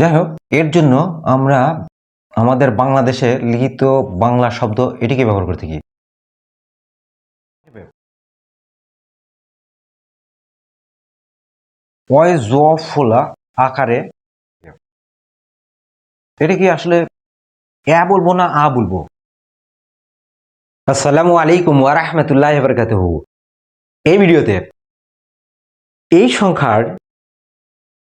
যাই হোক এর জন্য আমরা আমাদের বাংলাদেশে লিখিত বাংলা শব্দ এটিকে ব্যবহার করে থাকি। ফোলা আকারে এটা কি আসলে এ বলব না আ বলব? আসসালামু আলাইকুম ওয়া রাহমাতুল্লাহি ওয়া বারাকাতুহু। এই ভিডিওতে এই সংখ্যার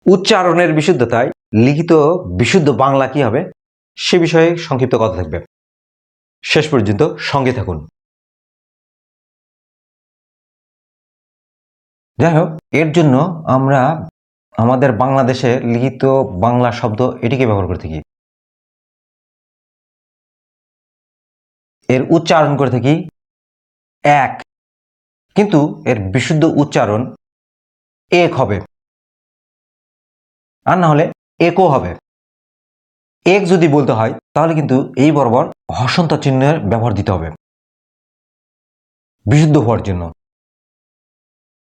উচ্চারণের বিশুদ্ধতায় লিখিত বিশুদ্ধ বাংলা কি হবে? সে বিষয়ে সংক্ষিপ্ত কথা থাকবে। শেষ পর্যন্ত সঙ্গে থাকুন। যাই হোক, এর জন্য আমরা আমাদের বাংলাদেশে লিখিত বাংলা শব্দ এটিকে ব্যবহার করে থাকি। এর উচ্চারণ করে থাকি এক। কিন্তু এর বিশুদ্ধ উচ্চারণ এক হবে। আর না হলে একও হবে। এক যদি বলতে হয়, তাহলে কিন্তু এই বরাবর হসন্ত চিহ্নের ব্যবহার দিতে হবে। বিশুদ্ধ হওয়ার জন্য।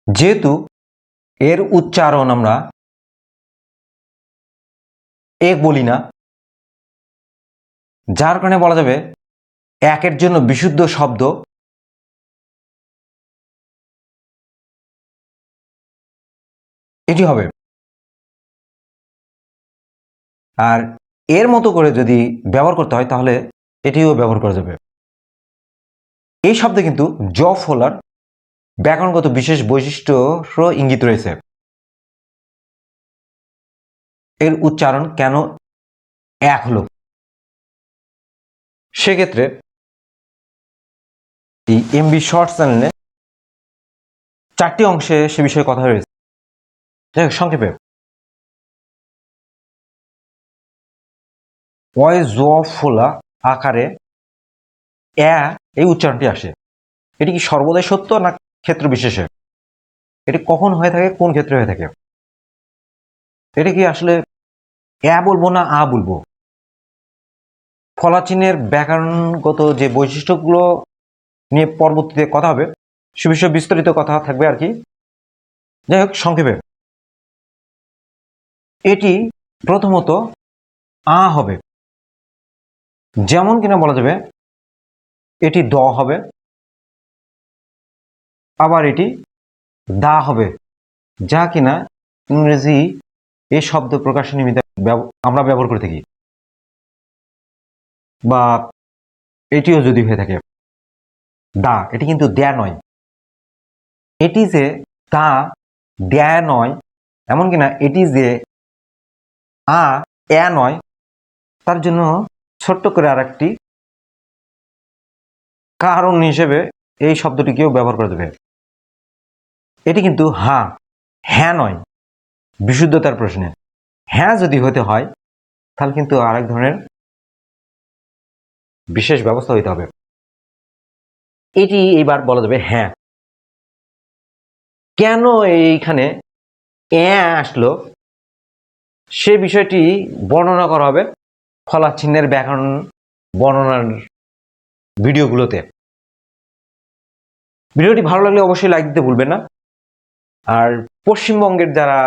যেহেতু এর উচ্চারণ আমরা এক বলি না, যার কারণে বলা যাবে একের জন্য বিশুদ্ধ শব্দ এটি হবে। আর এর মতো করে যদি ব্যবহার করতে হয়, তাহলে এটিও ব্যবহার করা যাবে। এই শব্দে কিন্তু জ ফোলার ব্যাকরণগত বিশেষ বৈশিষ্ট্য ইঙ্গিত রয়েছে। এর উচ্চারণ কেন এক হলো? সেক্ষেত্রে এই এমবি শর্ট চ্যানেলে চারটি অংশে সে বিষয়ে কথা রয়েছে যাই হোক, সংক্ষেপে। ওয় ফোলা আকারে এ, এই উচ্চারণটি আসে। এটি কি সর্বদাই সত্য না ক্ষেত্র বিশেষে? এটি কখন হয়ে থাকে, কোন ক্ষেত্রে হয়ে থাকে? এটা কি আসলে এ বলব না আ বলব? ফলাচিনের ব্যাকরণগত যে বৈশিষ্ট্যগুলো নিয়ে পরবর্তীতে কথা হবে, সে বিষয়ে বিস্তারিত কথা থাকবে আর কি। যাই হোক, সংক্ষেপে। এটি প্রথমত আ হবে। যেমন কিনা বলা যাবে, এটি দ হবে, আবার এটি দা হবে, যা কিনা ইংরেজি এই শব্দ প্রকাশ ব্যব- আমরা ব্যবহার করে থাকি। বা এটিও যদি হয়ে থাকে, দা, এটি কিন্তু দেয়া নয়। এটি যে দা, দেয়া নয়, এমন কিনা এটি যে আ, এ নয়, তার জন্য ছোট্ট করে আর একটি কারণ হিসেবে এই শব্দটিকেও ব্যবহার করে দেবে এটি কিন্তু হা হ্যাঁ নয়, বিশুদ্ধতার প্রশ্নে। হ্যাঁ যদি হতে হয়, তাহলে কিন্তু আরেক ধরনের বিশেষ ব্যবস্থা হইতে হবে। এটি এইবার বলা যাবে হ্যাঁ। কেন এইখানে এ আসলো? সে বিষয়টি বর্ণনা করা হবে। ফলা চিহ্নের ব্যাকরণ বর্ণনার ভিডিওগুলোতে। ভিডিওটি ভালো লাগলে অবশ্যই লাইক দিতে ভুলবেন না। আর পশ্চিমবঙ্গের যারা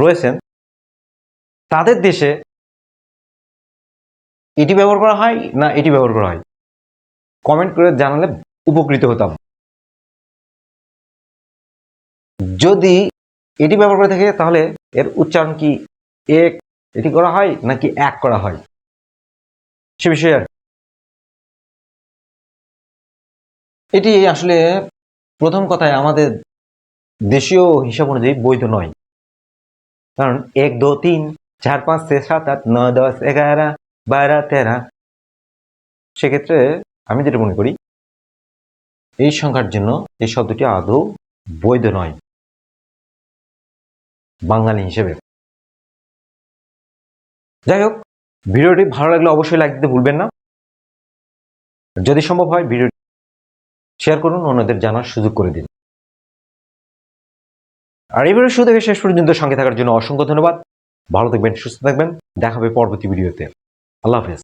রয়েছেন, তাদের দেশে এটি ব্যবহার করা হয় না এটি ব্যবহার করা হয়? কমেন্ট করে জানালে উপকৃত হতাম। যদি এটি ব্যবহার করে থাকে, তাহলে এর উচ্চারণ কি এক এটি করা হয় নাকি এক করা হয়? সে বিষয়ে আর এটি আসলে প্রথম কথায় আমাদের দেশীয় হিসাব অনুযায়ী বৈধ নয়। কারণ এক, দো, তিন, চার, পাঁচ, ছয়, সাত, আট, নয়, দশ, এগারো, বারো, তেরো, সেক্ষেত্রে আমি যেটা মনে করি, এই সংখ্যার জন্য এই শব্দটি আদৌ বৈধ নয়। বাঙালি হিসেবে। যাই হোক ভিডিওটি ভালো লাগলে অবশ্যই লাইক দিতে ভুলবেন না। যদি সম্ভব হয়, ভিডিওটি শেয়ার করুন, অন্যদের জানার সুযোগ করে দিন। আর এই ভিডিও শুরু থেকে শেষ পর্যন্ত সঙ্গে থাকার জন্য অসংখ্য ধন্যবাদ। ভালো থাকবেন, সুস্থ থাকবেন। দেখা হবে পরবর্তী ভিডিওতে। আল্লাহ হাফেজ।